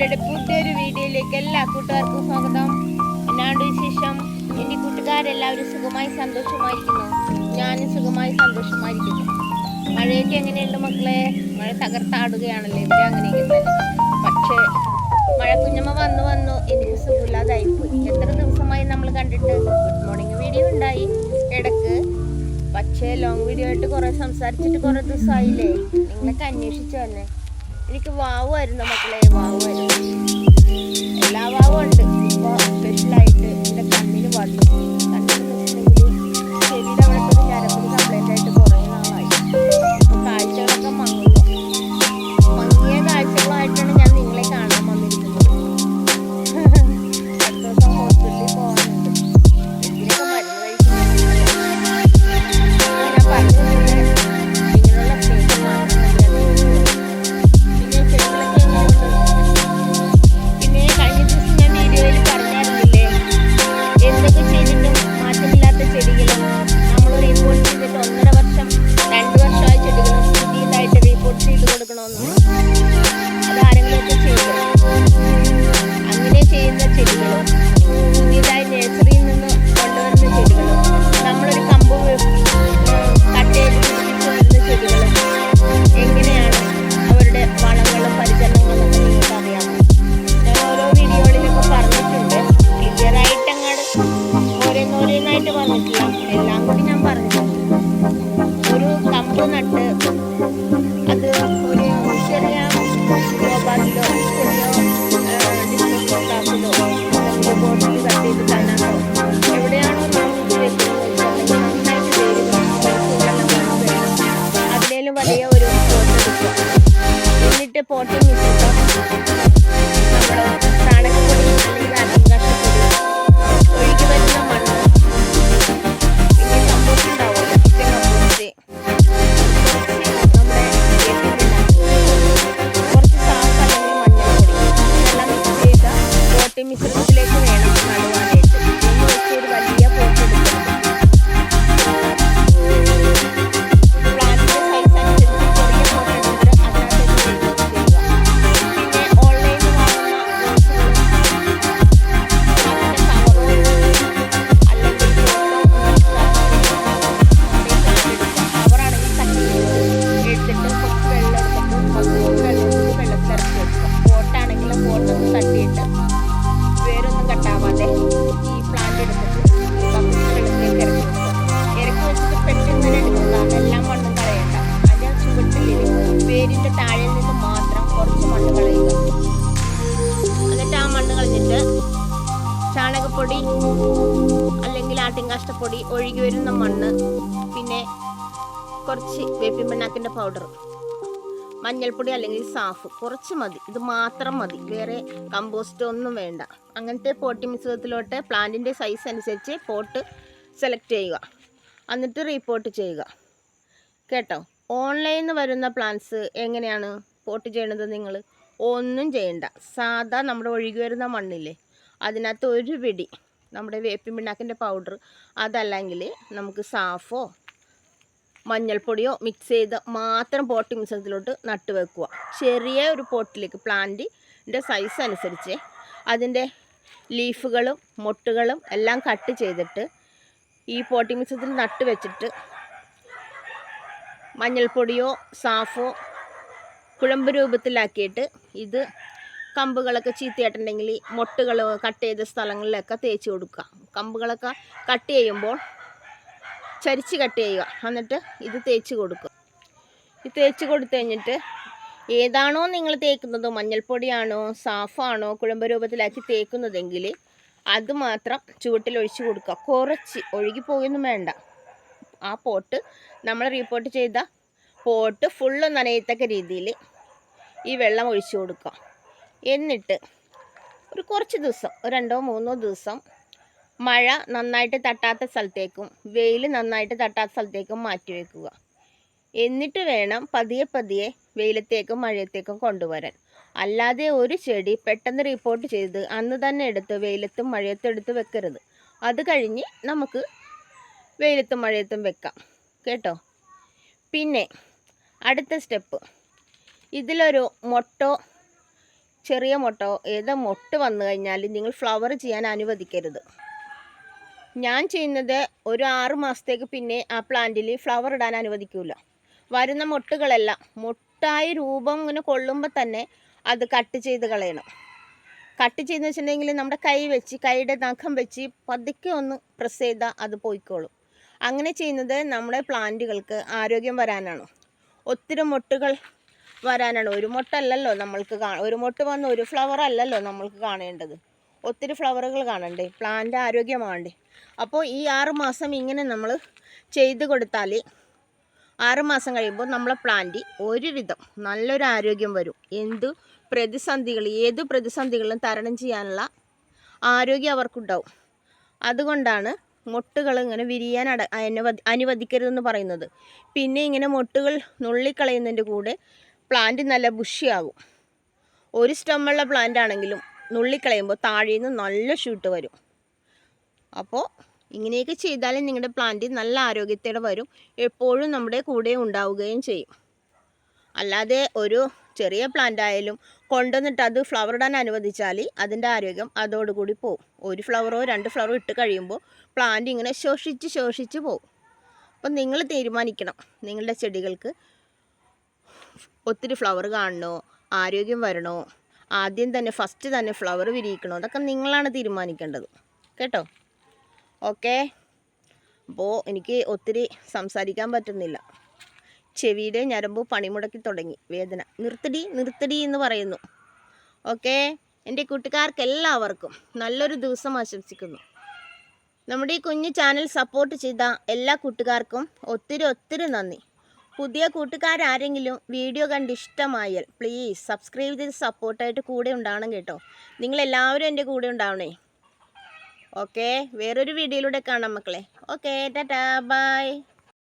ചാനലിന്റെ പുതിയൊരു വീഡിയോയിലേക്ക് എല്ലാ കൂട്ടുകാർക്കും സ്വാഗതം. എന്നാണ്ട് വിശേഷം? എന്റെ കൂട്ടുകാരെല്ലാവരും സുഖമായി സന്തോഷമായിരിക്കുന്നു. ഞാനും സുഖമായി സന്തോഷമായിരിക്കുന്നു. മഴയൊക്കെ എങ്ങനെയുണ്ട് മക്കളെ? മഴ തകർത്താടുകയാണല്ലോ? ഇവിടെ അങ്ങനെയൊക്കെ തന്നെ. പക്ഷേ മഴ കുഞ്ഞമ്മ വന്നു വന്നു എനിക്ക് സുഖമില്ലാതായിപ്പോയി എത്ര ദിവസമായി നമ്മൾ കണ്ടിട്ട്? ഗുഡ് മോർണിംഗ് വീഡിയോ ഉണ്ടായി. ഇടയ്ക്ക്. പക്ഷേ ലോങ് വീഡിയോ ആയിട്ട് കുറേ സംസാരിച്ചിട്ട് കുറേ ദിവസമായില്ലേ? നിങ്ങളൊക്കെ അന്വേഷിച്ചു തന്നെ എനിക്ക് വാവുമായിരുന്നു മക്കളെ വാവുമായിരുന്നു എല്ലാ വാവും ഉണ്ട്. ഇപ്പോൾ സ്പെഷ്യലായിട്ട് എന്റെ കണ്ണിന് വന്നു. പറഞ്ഞിട്ടില്ല എല്ലാം കൂടി ഞാൻ പറഞ്ഞു ഒരു കമ്പ് നട്ട് വേരിന്റെ താഴെ നിന്ന് മാത്രം കുറച്ച് മണ്ണ് കളയുക. എന്നിട്ട് ആ മണ്ണ് കളഞ്ഞിട്ട് ചാണകപ്പൊടി അല്ലെങ്കിൽ ആട്ടിൻകാഷ്ടപ്പൊടി ഒഴുകി വരുന്ന മണ്ണ് പിന്നെ കുറച്ച് വേപ്പിൻ പിണ്ണാക്കിന്റെ പൗഡർ മഞ്ഞൾപ്പൊടി അല്ലെങ്കിൽ സാഫ്. കുറച്ച് മതി. ഇത് മാത്രം മതി. വേറെ കമ്പോസ്റ്റ് ഒന്നും വേണ്ട. അങ്ങനത്തെ പോട്ടി മിശ്രിതത്തിലോട്ട് പ്ലാന്റിന്റെ സൈസ് അനുസരിച്ച് പോട്ട് സെലക്ട് ചെയ്യുക. എന്നിട്ട് റീപോട്ട് ചെയ്യുക. കേട്ടോ? ഓൺലൈനിൽ നിന്ന് വരുന്ന പ്ലാന്റ്സ് എങ്ങനെയാണ് പോട്ട് ചെയ്യണത് നിങ്ങൾ ഒന്നും ചെയ്യണ്ട. സാധാ നമ്മുടെ ഒഴുകി വരുന്ന മണ്ണില്ലേ? അതിനകത്ത് ഒരു പിടി നമ്മുടെ വേപ്പിൻ പിണ്ണാക്കിന്റെ പൗഡർ അതല്ലെങ്കിൽ നമുക്ക് സാഫോ മഞ്ഞൾപ്പൊടിയോ മിക്സ് ചെയ്ത് മാത്രം പോട്ട് മിശ്രിതത്തിലോട്ട് നട്ട് വെക്കുക. ചെറിയ ഒരു പോട്ടിലേക്ക് പ്ലാന്റിന്റെ സൈസ് അനുസരിച്ച് അതിന്റെ ലീഫുകളും മൊട്ടുകളും എല്ലാം കട്ട് ചെയ്തിട്ട് ഈ പോട്ടി മിശ്രിതത്തിൽ നട്ട് വെച്ചിട്ട് മഞ്ഞൾപ്പൊടിയോ സാഫോ കുഴമ്പ് രൂപത്തിലാക്കിയിട്ട് ഇത് കമ്പുകളൊക്കെ ചീത്തയായിട്ടുണ്ടെങ്കിൽ മൊട്ടുകൾ കട്ട് ചെയ്ത സ്ഥലങ്ങളിലൊക്കെ തേച്ച് കൊടുക്കുക. കമ്പുകളൊക്കെ കട്ട് ചെയ്യുമ്പോൾ ചരിച്ച് കട്ട് ചെയ്യുക. എന്നിട്ട് ഇത് തേച്ച് കൊടുക്കുക. ഇത് തേച്ച് കൊടുത്തു കഴിഞ്ഞിട്ട് ഏതാണോ നിങ്ങൾ തേക്കുന്നത് മഞ്ഞൾപ്പൊടിയാണോ സാഫാണോ കുഴമ്പ് രൂപത്തിലാക്കി തേക്കുന്നതെങ്കിൽ അത് മാത്രം ചുവട്ടിൽ ഒഴിച്ച് കൊടുക്കുക. കുറച്ച് ഒഴുകിപ്പോയൊന്നും വേണ്ട. ആ പോട്ട് നമ്മൾ റിപ്പോർട്ട് ചെയ്ത പോട്ട് ഫുള്ള് നനയത്തക്ക രീതിയിൽ ഈ വെള്ളം ഒഴിച്ചു കൊടുക്കുക. എന്നിട്ട് ഒരു കുറച്ച് ദിവസം രണ്ടോ മൂന്നോ ദിവസം മഴ നന്നായിട്ട് തട്ടാത്ത സ്ഥലത്തേക്കും വെയിൽ നന്നായിട്ട് തട്ടാത്ത സ്ഥലത്തേക്കും മാറ്റി വെക്കുക. എന്നിട്ട് വേണം പതിയെ പതിയെ വെയിലത്തേക്കും മഴയത്തേക്കും കൊണ്ടുവരാൻ. അല്ലാതെ ഒരു ചെടി പെട്ടെന്ന് റിപ്പോർട്ട് ചെയ്ത് അന്ന് തന്നെ എടുത്ത് വെയിലത്തും മഴയത്തും എടുത്ത് വെക്കരുത്. അത് കഴിഞ്ഞ് നമുക്ക് വെയിലത്തും മഴയത്തും വെക്കാം. കേട്ടോ? പിന്നെ അടുത്ത സ്റ്റെപ്പ്. ഇതിലൊരു മൊട്ടോ ചെറിയ മൊട്ടോ ഏതോ മൊട്ട് വന്നു കഴിഞ്ഞാൽ നിങ്ങൾ ഫ്ലവർ ചെയ്യാൻ അനുവദിക്കരുത്. ഞാൻ ചെയ്യുന്നത് ഒരു ആറ് മാസത്തേക്ക് പിന്നെ ആ പ്ലാന്റിൽ ഫ്ലവർ ഇടാൻ അനുവദിക്കില്ല വരുന്ന മൊട്ടുകളെല്ലാം മൊട്ടായ രൂപം ഇങ്ങനെ കൊള്ളുമ്പോൾ തന്നെ അത് കട്ട് ചെയ്ത് കളയണം. കട്ട് ചെയ്തെന്ന് വെച്ചിട്ടുണ്ടെങ്കിൽ നമ്മുടെ കൈ വെച്ച് കൈയുടെ നഖം വെച്ച് പതുക്കെ ഒന്ന് പ്രസ് ചെയ്താൽ അത് പോയിക്കോളും. അങ്ങനെ ചെയ്യുന്നത് നമ്മുടെ പ്ലാന്റുകൾക്ക് ആരോഗ്യം വരാനാണ്? ഒത്തിരി മൊട്ടുകൾ വരാനാണ്. ഒരു മൊട്ടല്ലല്ലോ നമ്മൾക്ക് കാ ഒരു മൊട്ട് വന്ന് ഒരു ഫ്ലവർ അല്ലല്ലോ നമ്മൾക്ക് കാണേണ്ടത്. ഒത്തിരി ഫ്ലവറുകൾ കാണണ്ടേ? പ്ലാന്റ് ആരോഗ്യമാകണ്ടേ അപ്പോൾ ഈ ആറ് മാസം ഇങ്ങനെ നമ്മൾ ചെയ്ത് കൊടുത്താൽ ആറ് മാസം കഴിയുമ്പോൾ നമ്മളെ പ്ലാന്റ് ഒരുവിധം നല്ലൊരു ആരോഗ്യം വരും. എന്ത് പ്രതിസന്ധികൾ ഏത് പ്രതിസന്ധികളും തരണം ചെയ്യാനുള്ള ആരോഗ്യം അവർക്കുണ്ടാവും. അതുകൊണ്ടാണ് മൊട്ടുകൾ ഇങ്ങനെ വിരിയാൻ അട അനുവദി അനുവദിക്കരുതെന്ന് പറയുന്നത്. പിന്നെ ഇങ്ങനെ മൊട്ടുകൾ നുള്ളിക്കളയുന്നതിന്റെ കൂടെ പ്ലാന്റ് നല്ല ബുഷിയാകും ഒരു സ്റ്റമ്മുള്ള പ്ലാന്റ് ആണെങ്കിലും നുള്ളിക്കളയുമ്പോൾ താഴെ നിന്ന് നല്ല ഷൂട്ട് വരും. അപ്പോൾ ഇങ്ങനെയൊക്കെ ചെയ്താലും നിങ്ങളുടെ പ്ലാന്റ് നല്ല ആരോഗ്യത്തോടെ വരും. എപ്പോഴും നമ്മുടെ കൂടെ ഉണ്ടാവുകയും ചെയ്യും. അല്ലാതെ ഒരു ചെറിയ പ്ലാന്റ് ആയാലും കൊണ്ടുവന്നിട്ട് അത് ഫ്ലവർ ഇടാൻ അനുവദിച്ചാൽ അതിന്റെ ആരോഗ്യം അതോടുകൂടി പോവും. ഒരു ഫ്ലവറോ രണ്ട് ഫ്ലവറോ ഇട്ട് കഴിയുമ്പോൾ പ്ലാന്റ് ഇങ്ങനെ ശോഷിച്ച് ശോഷിച്ച് പോവും. അപ്പം നിങ്ങൾ തീരുമാനിക്കണം. നിങ്ങളുടെ ചെടികൾക്ക് ഒത്തിരി ഫ്ലവർ കാണണോ? ആരോഗ്യം വരണോ? ആദ്യം തന്നെ ഫസ്റ്റ് തന്നെ ഫ്ലവർ വിരിയിക്കണോ? അതൊക്കെ നിങ്ങളാണ് തീരുമാനിക്കേണ്ടത്. കേട്ടോ? ഓക്കേ അപ്പോൾ എനിക്ക് ഒത്തിരി സംസാരിക്കാൻ പറ്റുന്നില്ല. ചെവിയുടെ ഞരമ്പ് പണിമുടക്കി തുടങ്ങി. വേദന. നിർത്തടി നിർത്തടി എന്ന് പറയുന്നു. ഓക്കെ? എന്റെ കൂട്ടുകാർക്ക് എല്ലാവർക്കും നല്ലൊരു ദിവസം ആശംസിക്കുന്നു. നമ്മുടെ ഈ കുഞ്ഞു ചാനൽ സപ്പോർട്ട് ചെയ്ത എല്ലാ കൂട്ടുകാർക്കും ഒത്തിരി ഒത്തിരി നന്ദി. പുതിയ കൂട്ടുകാരാരെങ്കിലും വീഡിയോ കണ്ട് ഇഷ്ടമായാൽ പ്ലീസ് സബ്സ്ക്രൈബ് ചെയ്ത് സപ്പോർട്ടായിട്ട് കൂടെ ഉണ്ടാവണം കേട്ടോ. നിങ്ങളെല്ലാവരും എന്റെ കൂടെ ഉണ്ടാവണേ. ഓക്കെ? വേറൊരു വീഡിയോയിലൂടെ കാണാം മക്കളെ. ഓക്കെ ടാറ്റാ. ബൈ.